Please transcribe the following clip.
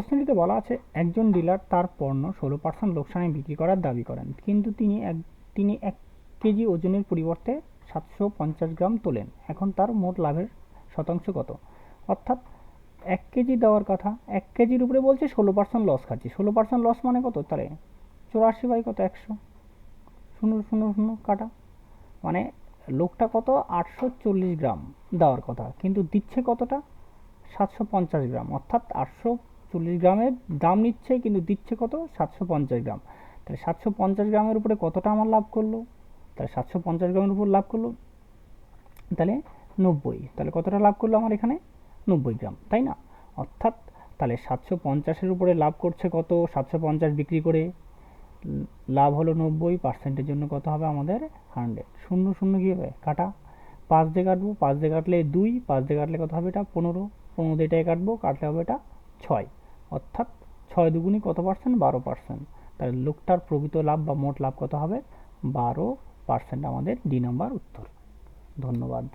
প্রশ্নটিতে বলা আছে, একজন ডিলার তার পণ্য ষোলো পার্সেন্ট লোকসানে বিক্রি করার দাবি করেন, কিন্তু তিনি এক তিনি এক কেজি ওজনের পরিবর্তে সাতশো পঞ্চাশ গ্রাম তোলেন। এখন তার মোট লাভের শতাংশ কত? অর্থাৎ এক কেজি দেওয়ার কথা, এক কেজির উপরে বলছে ষোলো পার্সেন্ট লস খাচ্ছি। ষোলো পার্সেন্ট লস মানে কত? তাহলে চুরাশি বাই কত? একশো। শূন্য শূন্য শূন্য কাটা। মানে লোকটা কত? আটশো চল্লিশ গ্রাম দেওয়ার কথা, কিন্তু দিচ্ছে কতটা? সাতশো পঞ্চাশ গ্রাম। অর্থাৎ আটশো চল্লিশ গ্রামের দাম নিচ্ছে, কিন্তু দিচ্ছে কত? সাতশো পঞ্চাশ গ্রাম। তাহলে সাতশো পঞ্চাশ গ্রামের উপরে কতটা আমার লাভ করল? তাহলে সাতশো পঞ্চাশ গ্রামের উপর লাভ করল? তাহলে নব্বই। তাহলে কতটা লাভ করল আমার এখানে? নব্বই গ্রাম, তাই না? অর্থাৎ তাহলে সাতশো পঞ্চাশের উপরে লাভ করছে কত? সাতশো পঞ্চাশ বিক্রি করে লাভ হলো নব্বই, পার্সেন্টের জন্য কত হবে আমাদের হান্ড্রেড? শূন্য শূন্য কী হবে? কাটা। পাঁচ দিয়ে কাটবো, পাঁচ দিয়ে কাটলে দুই, পাঁচ দিয়ে কাটলে কত হবে এটা? পনেরো। পনেরো দিয়ে এটাই কাটবো, কাটলে হবে এটা ছয়। অর্থাৎ ছয় দুগুণি কত পার্সেন্ট বারো পার্সেন্ট তাহলে লোকটার প্রকৃত লাভ বা মোট লাভ কত হবে? বারো পার্সেন্ট আমাদের ডি নাম্বার উত্তর। ধন্যবাদ।